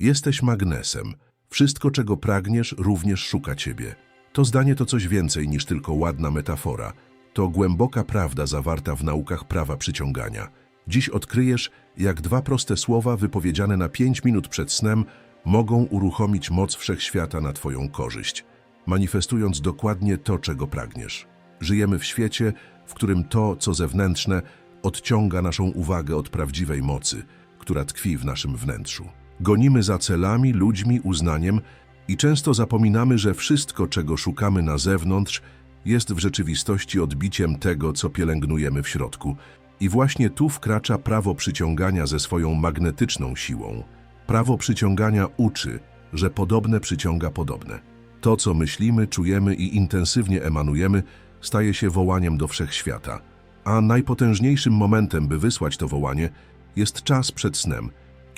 Jesteś magnesem. Wszystko, czego pragniesz, również szuka ciebie. To zdanie to coś więcej niż tylko ładna metafora. To głęboka prawda zawarta w naukach prawa przyciągania. Dziś odkryjesz, jak dwa proste słowa wypowiedziane na pięć minut przed snem mogą uruchomić moc wszechświata na twoją korzyść, manifestując dokładnie to, czego pragniesz. Żyjemy w świecie, w którym to, co zewnętrzne, odciąga naszą uwagę od prawdziwej mocy, która tkwi w naszym wnętrzu. Gonimy za celami, ludźmi, uznaniem i często zapominamy, że wszystko, czego szukamy na zewnątrz, jest w rzeczywistości odbiciem tego, co pielęgnujemy w środku. I właśnie tu wkracza prawo przyciągania ze swoją magnetyczną siłą. Prawo przyciągania uczy, że podobne przyciąga podobne. To, co myślimy, czujemy i intensywnie emanujemy, staje się wołaniem do wszechświata. A najpotężniejszym momentem, by wysłać to wołanie, jest czas przed snem,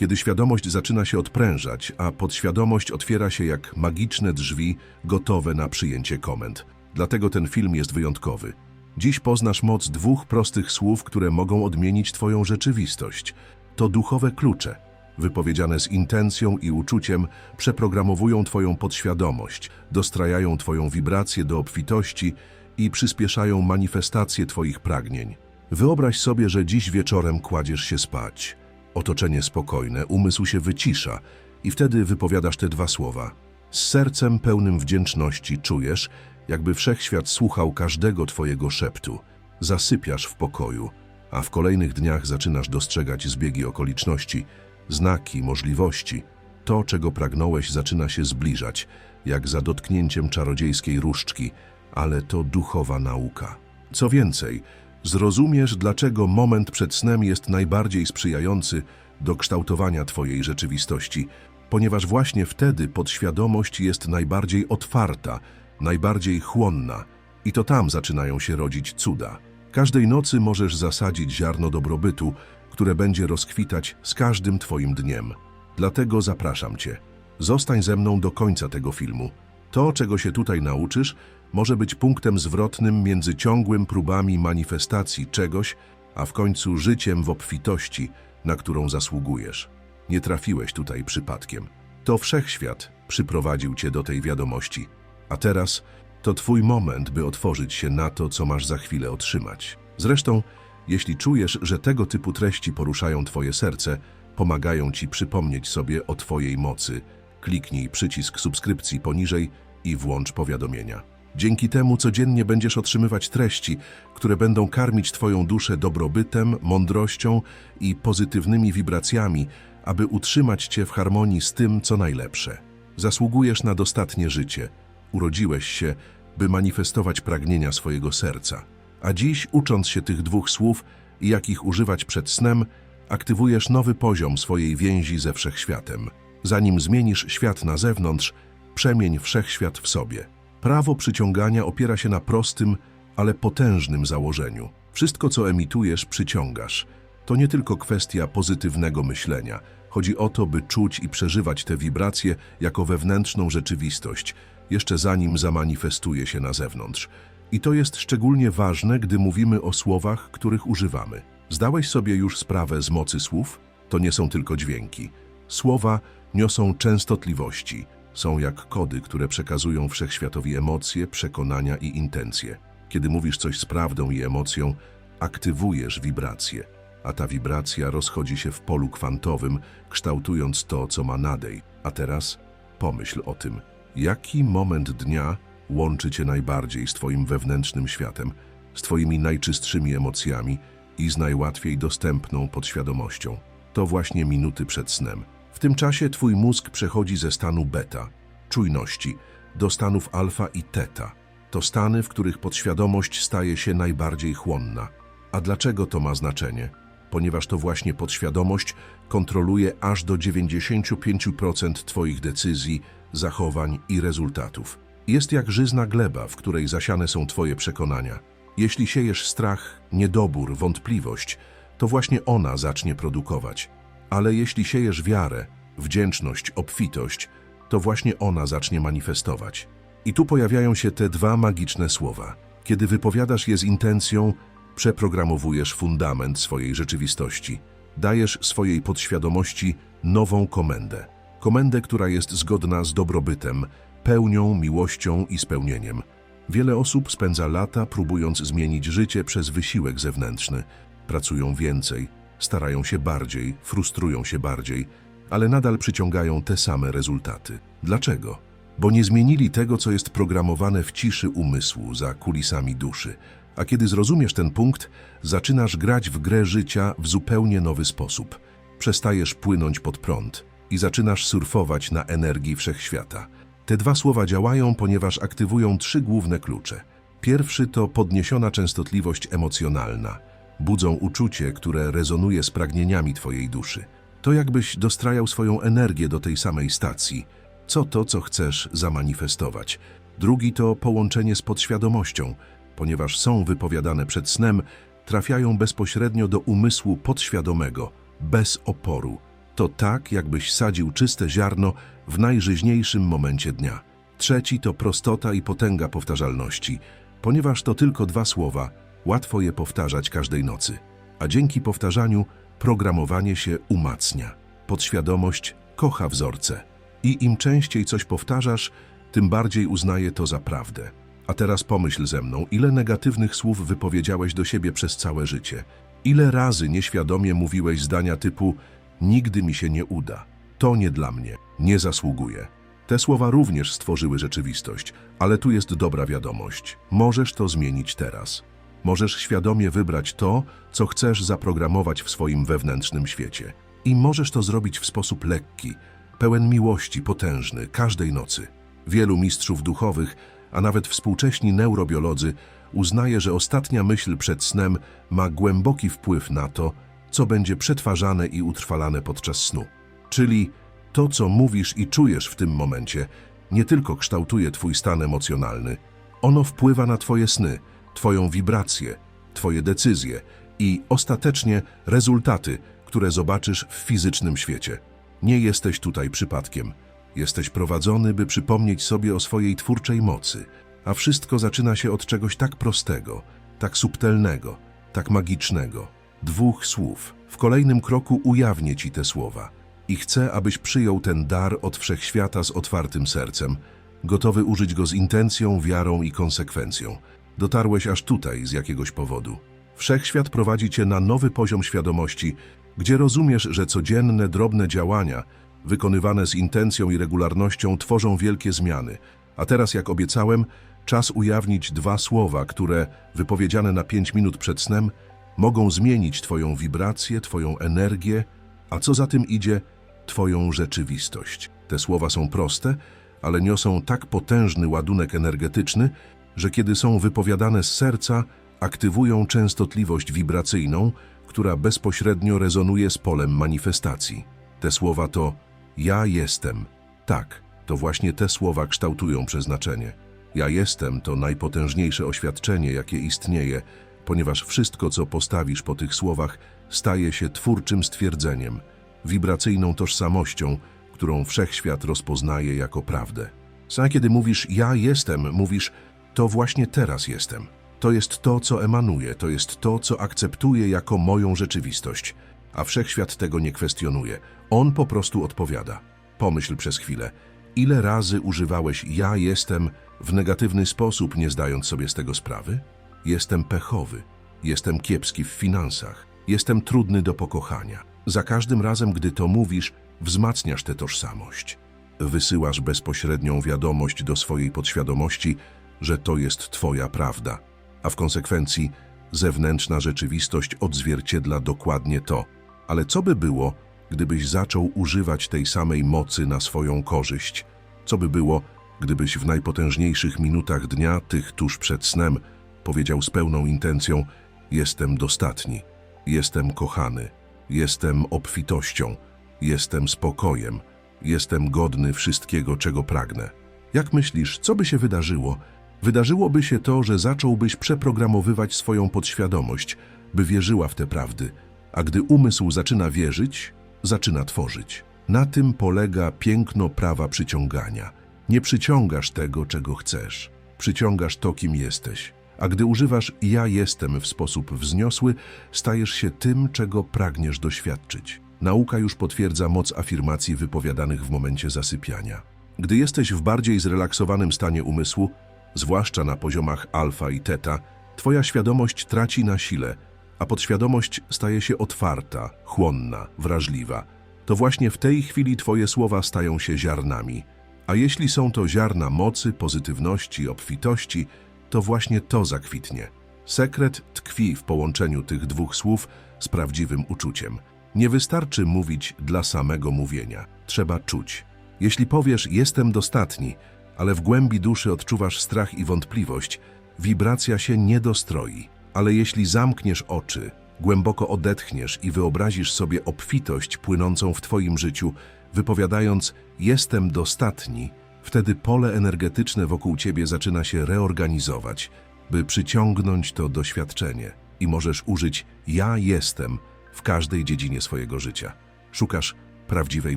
kiedy świadomość zaczyna się odprężać, a podświadomość otwiera się jak magiczne drzwi gotowe na przyjęcie komend. Dlatego ten film jest wyjątkowy. Dziś poznasz moc dwóch prostych słów, które mogą odmienić Twoją rzeczywistość. To duchowe klucze, wypowiedziane z intencją i uczuciem, przeprogramowują Twoją podświadomość, dostrajają Twoją wibrację do obfitości i przyspieszają manifestację Twoich pragnień. Wyobraź sobie, że dziś wieczorem kładziesz się spać. Otoczenie spokojne, umysł się wycisza i wtedy wypowiadasz te dwa słowa. Z sercem pełnym wdzięczności czujesz, jakby wszechświat słuchał każdego Twojego szeptu. Zasypiasz w pokoju, a w kolejnych dniach zaczynasz dostrzegać zbiegi okoliczności, znaki, możliwości. To, czego pragnąłeś, zaczyna się zbliżać, jak za dotknięciem czarodziejskiej różdżki, ale to duchowa nauka. Co więcej, zrozumiesz, dlaczego moment przed snem jest najbardziej sprzyjający do kształtowania Twojej rzeczywistości, ponieważ właśnie wtedy podświadomość jest najbardziej otwarta, najbardziej chłonna i to tam zaczynają się rodzić cuda. Każdej nocy możesz zasadzić ziarno dobrobytu, które będzie rozkwitać z każdym Twoim dniem. Dlatego zapraszam Cię. Zostań ze mną do końca tego filmu. To, czego się tutaj nauczysz, może być punktem zwrotnym między ciągłym próbami manifestacji czegoś, a w końcu życiem w obfitości, na którą zasługujesz. Nie trafiłeś tutaj przypadkiem. To wszechświat przyprowadził cię do tej wiadomości. A teraz to twój moment, by otworzyć się na to, co masz za chwilę otrzymać. Zresztą, jeśli czujesz, że tego typu treści poruszają twoje serce, pomagają ci przypomnieć sobie o twojej mocy, kliknij przycisk subskrypcji poniżej i włącz powiadomienia. Dzięki temu codziennie będziesz otrzymywać treści, które będą karmić Twoją duszę dobrobytem, mądrością i pozytywnymi wibracjami, aby utrzymać Cię w harmonii z tym, co najlepsze. Zasługujesz na dostatnie życie. Urodziłeś się, by manifestować pragnienia swojego serca. A dziś, ucząc się tych dwóch słów i jak ich używać przed snem, aktywujesz nowy poziom swojej więzi ze wszechświatem. Zanim zmienisz świat na zewnątrz, przemień wszechświat w sobie. Prawo przyciągania opiera się na prostym, ale potężnym założeniu. Wszystko, co emitujesz, przyciągasz. To nie tylko kwestia pozytywnego myślenia. Chodzi o to, by czuć i przeżywać te wibracje jako wewnętrzną rzeczywistość, jeszcze zanim zamanifestuje się na zewnątrz. I to jest szczególnie ważne, gdy mówimy o słowach, których używamy. Zdałeś sobie już sprawę z mocy słów? To nie są tylko dźwięki. Słowa niosą częstotliwości, są jak kody, które przekazują wszechświatowi emocje, przekonania i intencje. Kiedy mówisz coś z prawdą i emocją, aktywujesz wibrację, a ta wibracja rozchodzi się w polu kwantowym, kształtując to, co ma nadej. A teraz pomyśl o tym, jaki moment dnia łączy cię najbardziej z twoim wewnętrznym światem, z twoimi najczystszymi emocjami i z najłatwiej dostępną podświadomością. To właśnie minuty przed snem. W tym czasie twój mózg przechodzi ze stanu beta, czujności, do stanów alfa i teta. To stany, w których podświadomość staje się najbardziej chłonna. A dlaczego to ma znaczenie? Ponieważ to właśnie podświadomość kontroluje aż do 95% Twoich decyzji, zachowań i rezultatów. Jest jak żyzna gleba, w której zasiane są Twoje przekonania. Jeśli siejesz strach, niedobór, wątpliwość, to właśnie ona zacznie produkować. Ale jeśli siejesz wiarę, wdzięczność, obfitość, to właśnie ona zacznie manifestować. I tu pojawiają się te dwa magiczne słowa. Kiedy wypowiadasz je z intencją, przeprogramowujesz fundament swojej rzeczywistości. Dajesz swojej podświadomości nową komendę. Komendę, która jest zgodna z dobrobytem, pełnią, miłością i spełnieniem. Wiele osób spędza lata próbując zmienić życie przez wysiłek zewnętrzny. Pracują więcej, starają się bardziej, frustrują się bardziej, ale nadal przyciągają te same rezultaty. Dlaczego? Bo nie zmienili tego, co jest programowane w ciszy umysłu, za kulisami duszy. A kiedy zrozumiesz ten punkt, zaczynasz grać w grę życia w zupełnie nowy sposób. Przestajesz płynąć pod prąd i zaczynasz surfować na energii wszechświata. Te dwa słowa działają, ponieważ aktywują trzy główne klucze. Pierwszy to podniesiona częstotliwość emocjonalna. Budzą uczucie, które rezonuje z pragnieniami Twojej duszy. To jakbyś dostrajał swoją energię do tej samej stacji. Co to, co chcesz zamanifestować? Drugi to połączenie z podświadomością. Ponieważ są wypowiadane przed snem, trafiają bezpośrednio do umysłu podświadomego, bez oporu. To tak, jakbyś sadził czyste ziarno w najżyźniejszym momencie dnia. Trzeci to prostota i potęga powtarzalności. Ponieważ to tylko dwa słowa, łatwo je powtarzać każdej nocy. A dzięki powtarzaniu programowanie się umacnia. Podświadomość kocha wzorce. I im częściej coś powtarzasz, tym bardziej uznaje to za prawdę. A teraz pomyśl ze mną, ile negatywnych słów wypowiedziałeś do siebie przez całe życie. Ile razy nieświadomie mówiłeś zdania typu nigdy mi się nie uda, to nie dla mnie, nie zasługuję. Te słowa również stworzyły rzeczywistość, ale tu jest dobra wiadomość. Możesz to zmienić teraz. Możesz świadomie wybrać to, co chcesz zaprogramować w swoim wewnętrznym świecie. I możesz to zrobić w sposób lekki, pełen miłości, potężny, każdej nocy. Wielu mistrzów duchowych, a nawet współcześni neurobiolodzy uznaje, że ostatnia myśl przed snem ma głęboki wpływ na to, co będzie przetwarzane i utrwalane podczas snu. Czyli to, co mówisz i czujesz w tym momencie, nie tylko kształtuje Twój stan emocjonalny, ono wpływa na Twoje sny, Twoją wibrację, Twoje decyzje i ostatecznie rezultaty, które zobaczysz w fizycznym świecie. Nie jesteś tutaj przypadkiem. Jesteś prowadzony, by przypomnieć sobie o swojej twórczej mocy, a wszystko zaczyna się od czegoś tak prostego, tak subtelnego, tak magicznego. Dwóch słów. W kolejnym kroku ujawnię Ci te słowa i chcę, abyś przyjął ten dar od wszechświata z otwartym sercem, gotowy użyć go z intencją, wiarą i konsekwencją. Dotarłeś aż tutaj z jakiegoś powodu. Wszechświat prowadzi Cię na nowy poziom świadomości, gdzie rozumiesz, że codzienne, drobne działania, wykonywane z intencją i regularnością, tworzą wielkie zmiany. A teraz, jak obiecałem, czas ujawnić dwa słowa, które, wypowiedziane na pięć minut przed snem, mogą zmienić Twoją wibrację, Twoją energię, a co za tym idzie, Twoją rzeczywistość. Te słowa są proste, ale niosą tak potężny ładunek energetyczny, że kiedy są wypowiadane z serca, aktywują częstotliwość wibracyjną, która bezpośrednio rezonuje z polem manifestacji. Te słowa to ja jestem. Tak, to właśnie te słowa kształtują przeznaczenie. Ja jestem to najpotężniejsze oświadczenie, jakie istnieje, ponieważ wszystko, co postawisz po tych słowach, staje się twórczym stwierdzeniem, wibracyjną tożsamością, którą wszechświat rozpoznaje jako prawdę. Za kiedy mówisz ja jestem, mówisz to właśnie teraz jestem. To jest to, co emanuje, to jest to, co akceptuję jako moją rzeczywistość, a wszechświat tego nie kwestionuje. On po prostu odpowiada. Pomyśl przez chwilę, ile razy używałeś ja jestem w negatywny sposób, nie zdając sobie z tego sprawy? Jestem pechowy, jestem kiepski w finansach, jestem trudny do pokochania. Za każdym razem, gdy to mówisz, wzmacniasz tę tożsamość. Wysyłasz bezpośrednią wiadomość do swojej podświadomości, że to jest Twoja prawda, a w konsekwencji zewnętrzna rzeczywistość odzwierciedla dokładnie to. Ale co by było, gdybyś zaczął używać tej samej mocy na swoją korzyść? Co by było, gdybyś w najpotężniejszych minutach dnia, tych tuż przed snem, powiedział z pełną intencją: Jestem dostatni, jestem kochany, jestem obfitością, jestem spokojem, jestem godny wszystkiego, czego pragnę. Jak myślisz, co by się wydarzyło? Wydarzyłoby się to, że zacząłbyś przeprogramowywać swoją podświadomość, by wierzyła w te prawdy, a gdy umysł zaczyna wierzyć, zaczyna tworzyć. Na tym polega piękno prawa przyciągania. Nie przyciągasz tego, czego chcesz, przyciągasz to, kim jesteś. A gdy używasz ja jestem w sposób wzniosły, stajesz się tym, czego pragniesz doświadczyć. Nauka już potwierdza moc afirmacji wypowiadanych w momencie zasypiania. Gdy jesteś w bardziej zrelaksowanym stanie umysłu, zwłaszcza na poziomach alfa i teta, twoja świadomość traci na sile, a podświadomość staje się otwarta, chłonna, wrażliwa. To właśnie w tej chwili twoje słowa stają się ziarnami. A jeśli są to ziarna mocy, pozytywności, obfitości, to właśnie to zakwitnie. Sekret tkwi w połączeniu tych dwóch słów z prawdziwym uczuciem. Nie wystarczy mówić dla samego mówienia, trzeba czuć. Jeśli powiesz jestem dostatni, ale w głębi duszy odczuwasz strach i wątpliwość, wibracja się nie dostroi. Ale jeśli zamkniesz oczy, głęboko odetchniesz i wyobrazisz sobie obfitość płynącą w Twoim życiu, wypowiadając jestem dostatni, wtedy pole energetyczne wokół Ciebie zaczyna się reorganizować, by przyciągnąć to doświadczenie i możesz użyć ja jestem w każdej dziedzinie swojego życia. Szukasz prawdziwej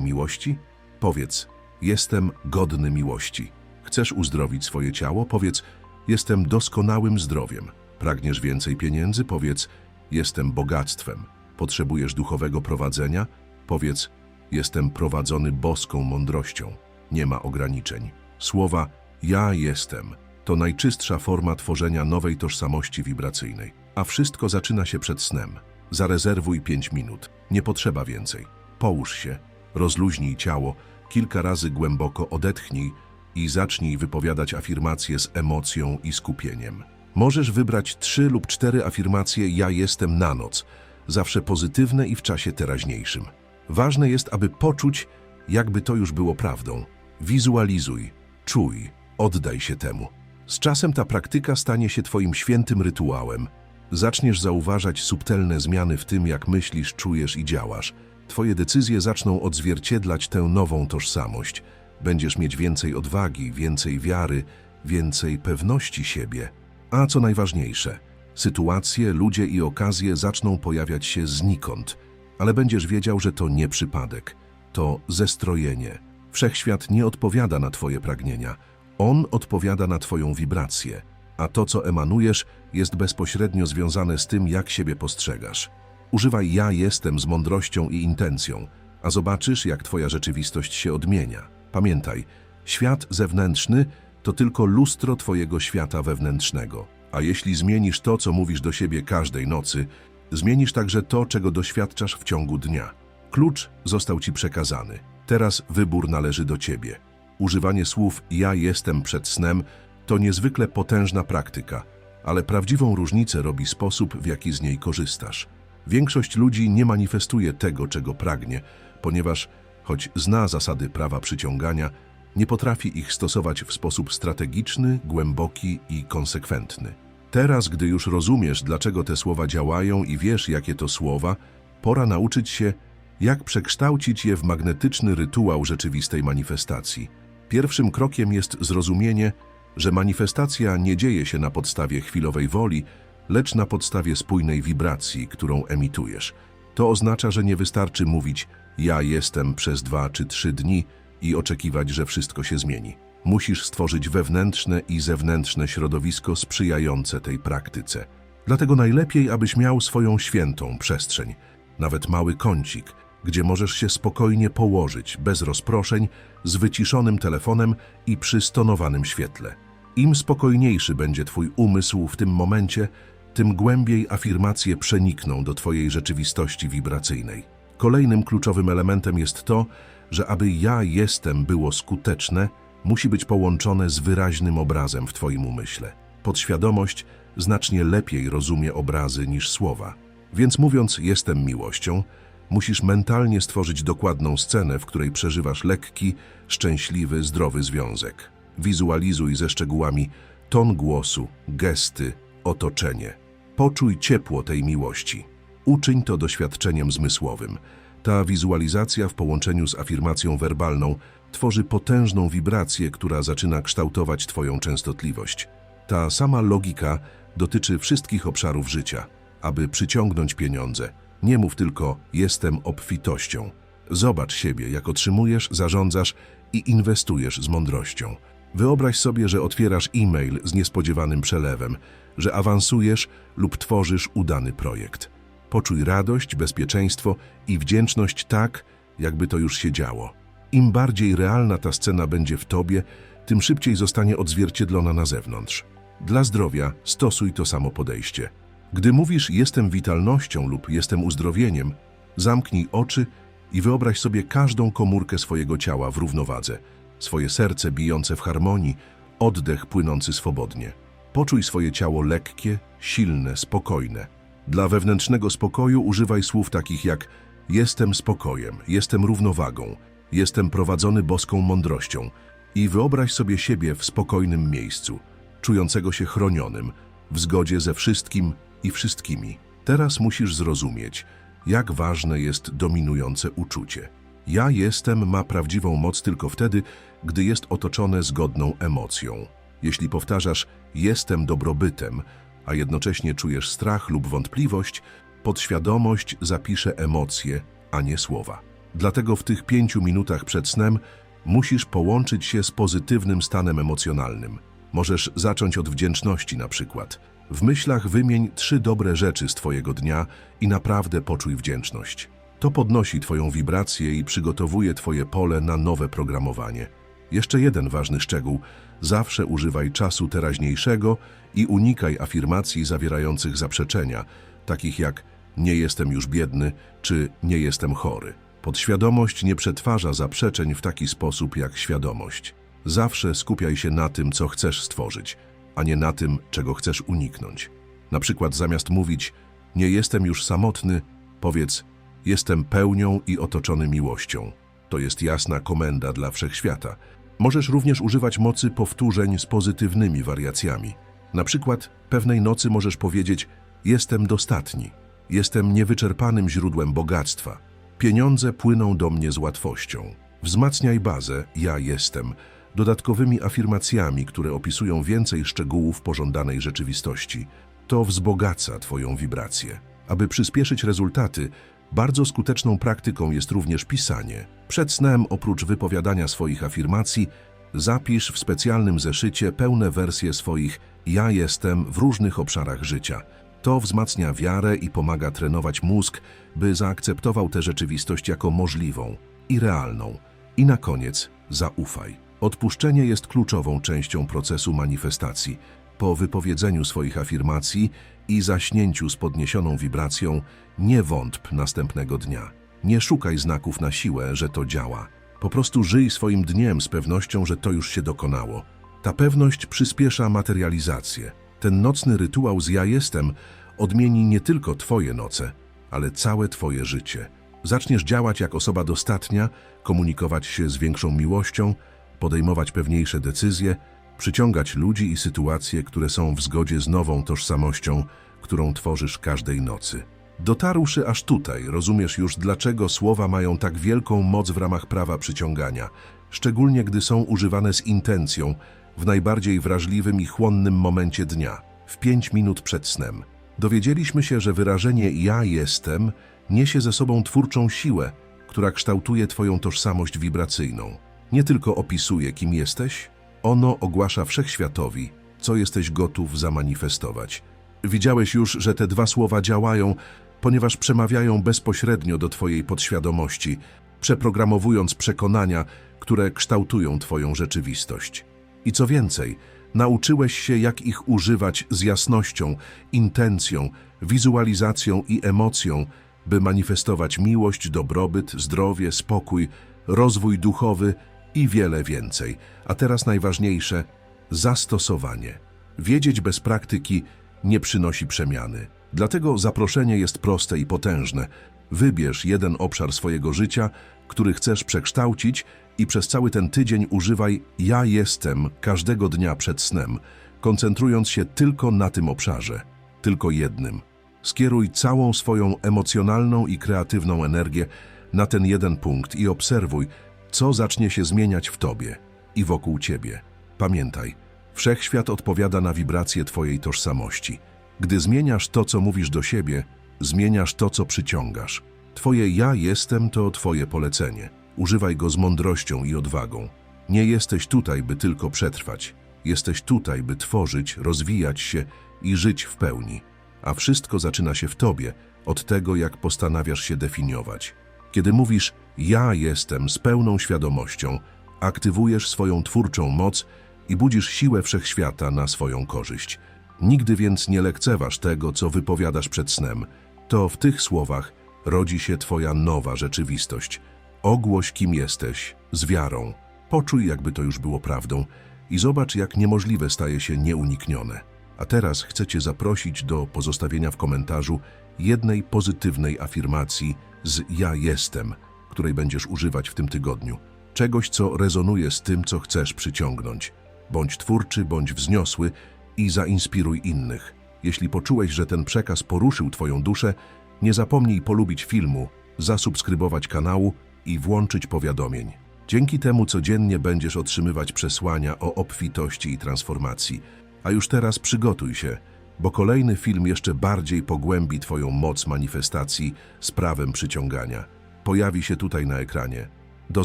miłości? Powiedz jestem godny miłości. Chcesz uzdrowić swoje ciało? Powiedz jestem doskonałym zdrowiem. Pragniesz więcej pieniędzy? Powiedz jestem bogactwem. Potrzebujesz duchowego prowadzenia? Powiedz jestem prowadzony boską mądrością. Nie ma ograniczeń. Słowa ja jestem to najczystsza forma tworzenia nowej tożsamości wibracyjnej. A wszystko zaczyna się przed snem. Zarezerwuj 5 minut. Nie potrzeba więcej. Połóż się, rozluźnij ciało, kilka razy głęboko odetchnij i zacznij wypowiadać afirmacje z emocją i skupieniem. Możesz wybrać trzy lub cztery afirmacje ja jestem na noc, zawsze pozytywne i w czasie teraźniejszym. Ważne jest, aby poczuć, jakby to już było prawdą. Wizualizuj, czuj, oddaj się temu. Z czasem ta praktyka stanie się Twoim świętym rytuałem. Zaczniesz zauważać subtelne zmiany w tym, jak myślisz, czujesz i działasz. Twoje decyzje zaczną odzwierciedlać tę nową tożsamość. Będziesz mieć więcej odwagi, więcej wiary, więcej pewności siebie. A co najważniejsze, sytuacje, ludzie i okazje zaczną pojawiać się znikąd, ale będziesz wiedział, że to nie przypadek, to zestrojenie. Wszechświat nie odpowiada na Twoje pragnienia, on odpowiada na Twoją wibrację, a to, co emanujesz, jest bezpośrednio związane z tym, jak siebie postrzegasz. Używaj ja jestem z mądrością i intencją, a zobaczysz, jak Twoja rzeczywistość się odmienia. Pamiętaj, świat zewnętrzny to tylko lustro Twojego świata wewnętrznego. A jeśli zmienisz to, co mówisz do siebie każdej nocy, zmienisz także to, czego doświadczasz w ciągu dnia. Klucz został Ci przekazany. Teraz wybór należy do Ciebie. Używanie słów ja jestem przed snem to niezwykle potężna praktyka, ale prawdziwą różnicę robi sposób, w jaki z niej korzystasz. Większość ludzi nie manifestuje tego, czego pragnie, ponieważ, choć zna zasady prawa przyciągania, nie potrafi ich stosować w sposób strategiczny, głęboki i konsekwentny. Teraz, gdy już rozumiesz, dlaczego te słowa działają i wiesz, jakie to słowa, pora nauczyć się, jak przekształcić je w magnetyczny rytuał rzeczywistej manifestacji. Pierwszym krokiem jest zrozumienie, że manifestacja nie dzieje się na podstawie chwilowej woli, lecz na podstawie spójnej wibracji, którą emitujesz. To oznacza, że nie wystarczy mówić ja jestem przez dwa czy trzy dni i oczekiwać, że wszystko się zmieni. Musisz stworzyć wewnętrzne i zewnętrzne środowisko sprzyjające tej praktyce. Dlatego najlepiej, abyś miał swoją świętą przestrzeń, nawet mały kącik, gdzie możesz się spokojnie położyć, bez rozproszeń, z wyciszonym telefonem i przy stonowanym świetle. Im spokojniejszy będzie Twój umysł w tym momencie, tym głębiej afirmacje przenikną do Twojej rzeczywistości wibracyjnej. Kolejnym kluczowym elementem jest to, że aby ja jestem było skuteczne, musi być połączone z wyraźnym obrazem w Twoim umyśle. Podświadomość znacznie lepiej rozumie obrazy niż słowa. Więc mówiąc jestem miłością, musisz mentalnie stworzyć dokładną scenę, w której przeżywasz lekki, szczęśliwy, zdrowy związek. Wizualizuj ze szczegółami ton głosu, gesty, otoczenie. Poczuj ciepło tej miłości. Uczyń to doświadczeniem zmysłowym. Ta wizualizacja w połączeniu z afirmacją werbalną tworzy potężną wibrację, która zaczyna kształtować Twoją częstotliwość. Ta sama logika dotyczy wszystkich obszarów życia. Aby przyciągnąć pieniądze, nie mów tylko jestem obfitością. Zobacz siebie, jak otrzymujesz, zarządzasz i inwestujesz z mądrością. Wyobraź sobie, że otwierasz e-mail z niespodziewanym przelewem, że awansujesz lub tworzysz udany projekt. Poczuj radość, bezpieczeństwo i wdzięczność tak, jakby to już się działo. Im bardziej realna ta scena będzie w tobie, tym szybciej zostanie odzwierciedlona na zewnątrz. Dla zdrowia stosuj to samo podejście. Gdy mówisz jestem witalnością lub jestem uzdrowieniem, zamknij oczy i wyobraź sobie każdą komórkę swojego ciała w równowadze, swoje serce bijące w harmonii, oddech płynący swobodnie. Poczuj swoje ciało lekkie, silne, spokojne. Dla wewnętrznego spokoju używaj słów takich jak jestem spokojem, jestem równowagą, jestem prowadzony boską mądrością i wyobraź sobie siebie w spokojnym miejscu, czującego się chronionym, w zgodzie ze wszystkim i wszystkimi. Teraz musisz zrozumieć, jak ważne jest dominujące uczucie. Ja jestem ma prawdziwą moc tylko wtedy, gdy jest otoczone zgodną emocją. Jeśli powtarzasz jestem dobrobytem, a jednocześnie czujesz strach lub wątpliwość, podświadomość zapisze emocje, a nie słowa. Dlatego w tych pięciu minutach przed snem musisz połączyć się z pozytywnym stanem emocjonalnym. Możesz zacząć od wdzięczności na przykład. W myślach wymień trzy dobre rzeczy z Twojego dnia i naprawdę poczuj wdzięczność. To podnosi Twoją wibrację i przygotowuje Twoje pole na nowe programowanie. Jeszcze jeden ważny szczegół. Zawsze używaj czasu teraźniejszego i unikaj afirmacji zawierających zaprzeczenia, takich jak nie jestem już biedny czy nie jestem chory. Podświadomość nie przetwarza zaprzeczeń w taki sposób jak świadomość. Zawsze skupiaj się na tym, co chcesz stworzyć, a nie na tym, czego chcesz uniknąć. Na przykład zamiast mówić nie jestem już samotny, powiedz jestem pełnią i otoczony miłością. To jest jasna komenda dla wszechświata. Możesz również używać mocy powtórzeń z pozytywnymi wariacjami. Na przykład pewnej nocy możesz powiedzieć jestem dostatni, jestem niewyczerpanym źródłem bogactwa, pieniądze płyną do mnie z łatwością. Wzmacniaj bazę ja jestem dodatkowymi afirmacjami, które opisują więcej szczegółów pożądanej rzeczywistości. To wzbogaca Twoją wibrację. Aby przyspieszyć rezultaty, bardzo skuteczną praktyką jest również pisanie. Przed snem, oprócz wypowiadania swoich afirmacji, zapisz w specjalnym zeszycie pełne wersje swoich ja jestem w różnych obszarach życia. To wzmacnia wiarę i pomaga trenować mózg, by zaakceptował tę rzeczywistość jako możliwą i realną. I na koniec zaufaj. Odpuszczenie jest kluczową częścią procesu manifestacji. Po wypowiedzeniu swoich afirmacji i zaśnięciu z podniesioną wibracją, nie wątp następnego dnia. Nie szukaj znaków na siłę, że to działa. Po prostu żyj swoim dniem z pewnością, że to już się dokonało. Ta pewność przyspiesza materializację. Ten nocny rytuał z ja jestem odmieni nie tylko Twoje noce, ale całe Twoje życie. Zaczniesz działać jak osoba dostatnia, komunikować się z większą miłością, podejmować pewniejsze decyzje, przyciągać ludzi i sytuacje, które są w zgodzie z nową tożsamością, którą tworzysz każdej nocy. Dotarłszy aż tutaj, rozumiesz już, dlaczego słowa mają tak wielką moc w ramach prawa przyciągania, szczególnie gdy są używane z intencją, w najbardziej wrażliwym i chłonnym momencie dnia, w pięć minut przed snem. Dowiedzieliśmy się, że wyrażenie ja jestem niesie ze sobą twórczą siłę, która kształtuje Twoją tożsamość wibracyjną. Nie tylko opisuje, kim jesteś, ono ogłasza wszechświatowi, co jesteś gotów zamanifestować. Widziałeś już, że te dwa słowa działają, ponieważ przemawiają bezpośrednio do Twojej podświadomości, przeprogramowując przekonania, które kształtują Twoją rzeczywistość. I co więcej, nauczyłeś się, jak ich używać z jasnością, intencją, wizualizacją i emocją, by manifestować miłość, dobrobyt, zdrowie, spokój, rozwój duchowy i wiele więcej. A teraz najważniejsze zastosowanie. Wiedzieć bez praktyki nie przynosi przemiany. Dlatego zaproszenie jest proste i potężne. Wybierz jeden obszar swojego życia, który chcesz przekształcić i przez cały ten tydzień używaj ja jestem każdego dnia przed snem, koncentrując się tylko na tym obszarze, tylko jednym. Skieruj całą swoją emocjonalną i kreatywną energię na ten jeden punkt i obserwuj, co zacznie się zmieniać w tobie i wokół ciebie. Pamiętaj, wszechświat odpowiada na wibracje twojej tożsamości. Gdy zmieniasz to, co mówisz do siebie, zmieniasz to, co przyciągasz. Twoje ja jestem to twoje polecenie. Używaj go z mądrością i odwagą. Nie jesteś tutaj, by tylko przetrwać. Jesteś tutaj, by tworzyć, rozwijać się i żyć w pełni. A wszystko zaczyna się w tobie, od tego, jak postanawiasz się definiować. Kiedy mówisz ja jestem z pełną świadomością, aktywujesz swoją twórczą moc i budzisz siłę wszechświata na swoją korzyść. Nigdy więc nie lekceważ tego, co wypowiadasz przed snem. To w tych słowach rodzi się Twoja nowa rzeczywistość. Ogłoś, kim jesteś, z wiarą. Poczuj, jakby to już było prawdą i zobacz, jak niemożliwe staje się nieuniknione. A teraz chcę Cię zaprosić do pozostawienia w komentarzu jednej pozytywnej afirmacji z Ja jestem, której będziesz używać w tym tygodniu. Czegoś, co rezonuje z tym, co chcesz przyciągnąć. Bądź twórczy, bądź wzniosły i zainspiruj innych. Jeśli poczułeś, że ten przekaz poruszył Twoją duszę, nie zapomnij polubić filmu, zasubskrybować kanału i włączyć powiadomień. Dzięki temu codziennie będziesz otrzymywać przesłania o obfitości i transformacji. A już teraz przygotuj się, bo kolejny film jeszcze bardziej pogłębi Twoją moc manifestacji z prawem przyciągania. Pojawi się tutaj na ekranie. Do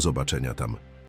zobaczenia tam.